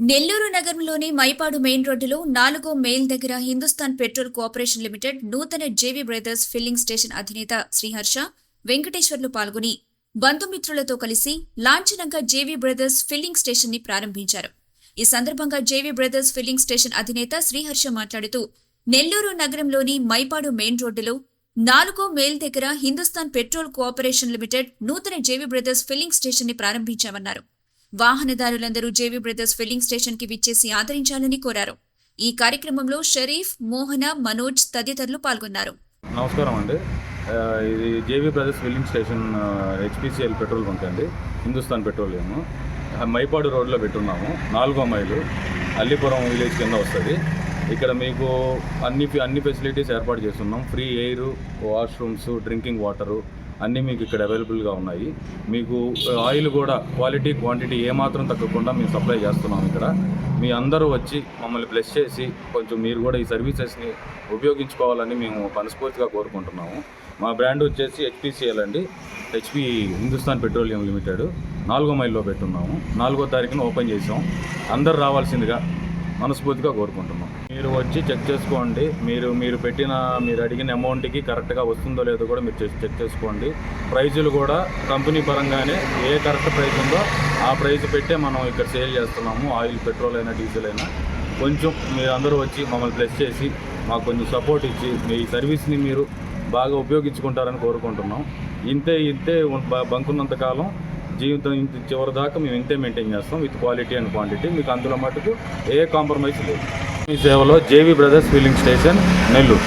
నెల్లూరు నగరంలోని మైపాడు మెయిన్ రోడ్డులో నాలుగో మెయిల్ దగ్గర హిందుస్థాన్ పెట్రోల్ కోఆపరేషన్ లిమిటెడ్ నూతన జేవీ బ్రదర్స్ ఫిల్లింగ్ స్టేషన్ అధినేత శ్రీహర్ష వెంకటేశ్వర్లు పాల్గొని బంధుమిత్రులతో కలిసి లాంఛనంగా జేవీ బ్రదర్స్ ఫిల్లింగ్ స్టేషన్ని ప్రారంభించారు. ఈ సందర్భంగా జేవీ బ్రదర్స్ ఫిల్లింగ్ స్టేషన్ అధినేత శ్రీహర్ష మాట్లాడుతూ నెల్లూరు నగరంలోని మైపాడు మెయిన్ రోడ్డులో నాలుగో మెయిల్ దగ్గర హిందుస్థాన్ పెట్రోల్ కోఆపరేషన్ లిమిటెడ్ నూతన జేవీ బ్రదర్స్ ఫిల్లింగ్ స్టేషన్ని ప్రారంభించామన్నారు. వాహనదారులందరూ జేవీ బ్రదర్స్ ఫిల్లింగ్ స్టేషన్కి విచ్చేసి ఆదరించాలని కోరారు. ఈ కార్యక్రమంలో షరీఫ్ మోహన మనోజ్ తదితరులు పాల్గొన్నారు. నమస్కారం అండి. ఆ, ఇది JV brothers filling station HPCL petrol bunk అండి. హిందుస్థాన్ పెట్రోలియం మైపాడు రోడ్లో పెట్టున్నాము. నాలుగో మైలు అల్లిపురం విలేజ్ కింద వస్తుంది. ఇక్కడ మీకు అన్ని అన్ని ఫెసిలిటీస్ ఏర్పాటు చేస్తున్నాం. Free air washrooms drinking water అన్నీ మీకు ఇక్కడ అవైలబుల్గా ఉన్నాయి. మీకు ఆయిల్ కూడా క్వాలిటీ క్వాంటిటీ ఏమాత్రం తగ్గకుండా మేము సప్లై చేస్తున్నాం ఇక్కడ. మీ అందరూ వచ్చి మమ్మల్ని బ్లెస్ చేసి కొంచెం మీరు కూడా ఈ సర్వీసెస్ని ఉపయోగించుకోవాలని మేము మనస్ఫూర్తిగా కోరుకుంటున్నాము. మా బ్రాండ్ వచ్చేసి హెచ్పిసిఎల్ అండి. HP Hindustan petroleum limited. నాలుగో మైల్లో పెట్టున్నాము. నాలుగో తారీఖున ఓపెన్ చేసాం అందరు రావాల్సిందిగా మనస్ఫూర్తిగా కోరుకుంటున్నాం. మీరు వచ్చి చెక్ చేసుకోండి. మీరు మీరు పెట్టిన మీరు అడిగిన అమౌంట్కి కరెక్ట్గా వస్తుందో లేదో కూడా మీరు చెక్ చెక్ చేసుకోండి. ప్రైజులు కూడా కంపెనీ పరంగానే ఏ కరెక్ట్ ప్రైస్ ఉందో ఆ ప్రైస్ పెట్టే మనం ఇక్కడ సేల్ చేస్తున్నాము. ఆయిల్ పెట్రోల్ అయినా డీజిల్ అయినా. కొంచెం మీరు అందరూ వచ్చి మమ్మల్ని ప్లస్ చేసి మాకు కొంచెం సపోర్ట్ ఇచ్చి మీ సర్వీస్ని మీరు బాగా ఉపయోగించుకుంటారని కోరుకుంటున్నాం. ఇంతే ఇంతే బంకున్నంత కాలం జీవితం ఇంత చివరి దాకా మేము ఇంతే మెయింటైన్ చేస్తాం విత్ క్వాలిటీ అండ్ క్వాంటిటీ మీకు అందులో మటుకు ఏ కాంప్రమైజ్ లేదు. మీ సేవలో JV brothers filling station Nellore